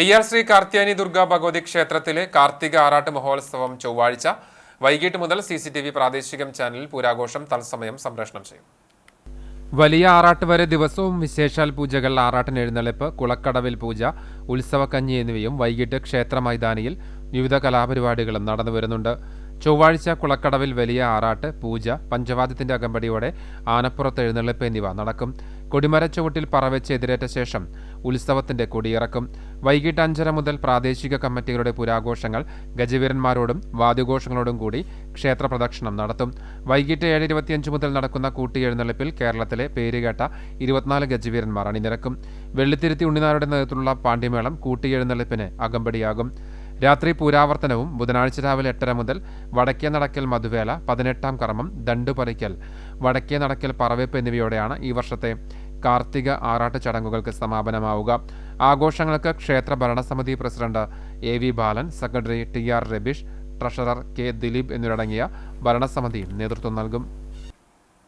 എയ്യാർ ശ്രീ കാർത്യാനി ദുർഗ ഭഗവതി ക്ഷേത്രത്തിലെ കാർത്തിക ആറാട്ട് മഹോത്സവം ചൊവ്വാഴ്ച വൈകിട്ട് മുതൽ സി സി ടി വി പ്രാദേശികം ചാനലിൽ പൂരാഘോഷം തത്സമയം സംപ്രേഷണം ചെയ്യും. വലിയ ആറാട്ട് വരെ ദിവസവും വിശേഷാൽ പൂജകൾ ആറാട്ടിന് എഴുന്നള്ളിപ്പ് കുളക്കടവിൽ പൂജ ഉത്സവക്കഞ്ഞി എന്നിവയും വൈകിട്ട് ക്ഷേത്ര മൈതാനിയിൽ വിവിധ കലാപരിപാടികളും നടന്നു വരുന്നുണ്ട്. ചൊവ്വാഴ്ച കുളക്കടവിൽ വലിയ ആറാട്ട് പൂജ പഞ്ചവാദ്യത്തിന്റെ അകമ്പടിയോടെ ആനപ്പുറത്ത് എഴുന്നള്ളിപ്പ് എന്നിവ നടക്കും. കൊടിമരച്ചുവട്ടിൽ പറവെച്ച് എതിരേറ്റ ശേഷം ഉത്സവത്തിന്റെ കൊടിയിറക്കും. വൈകിട്ട് അഞ്ചര മുതൽ പ്രാദേശിക കമ്മിറ്റികളുടെ പുരാഘോഷങ്ങൾ ഗജവീരന്മാരോടും വാദ്യഘോഷങ്ങളോടും കൂടി ക്ഷേത്ര പ്രദക്ഷിണം നടത്തും. വൈകിട്ട് ഏഴ് ഇരുപത്തിയഞ്ച് മുതൽ നടക്കുന്ന കൂട്ടിയെഴുന്നള്ളിപ്പിൽ കേരളത്തിലെ പേരുകേട്ട ഇരുപത്തിനാല് ഗജവീരന്മാർ അണിനിരക്കും. വെള്ളിത്തിരുത്തി ഉണ്ണിനാരുടെ നേതൃത്വത്തിലുള്ള പാണ്ഡ്യമേളം കൂട്ടിയെഴുന്നള്ളിപ്പിന് അകമ്പടിയാകും. രാത്രി പൂരാവർത്തനവും ബുധനാഴ്ച രാവിലെ എട്ടര മുതൽ വടക്കേ നടക്കൽ മധുവേല പതിനെട്ടാം കർമ്മം ദണ്ടുപറിക്കൽ വടക്കേ നടക്കൽ പറവെപ്പ് എന്നിവയോടെയാണ് ഈ വർഷത്തെ കാർത്തിക ആറാട്ട് ചടങ്ങുകൾക്ക് സമാപനമാവുക. ആഘോഷങ്ങൾക്ക് ക്ഷേത്ര ഭരണസമിതി president A V Balan secretary T R Rabeesh treasurer K Dileep എന്നിവരടങ്ങിയ ഭരണസമിതി നേതൃത്വം നൽകും.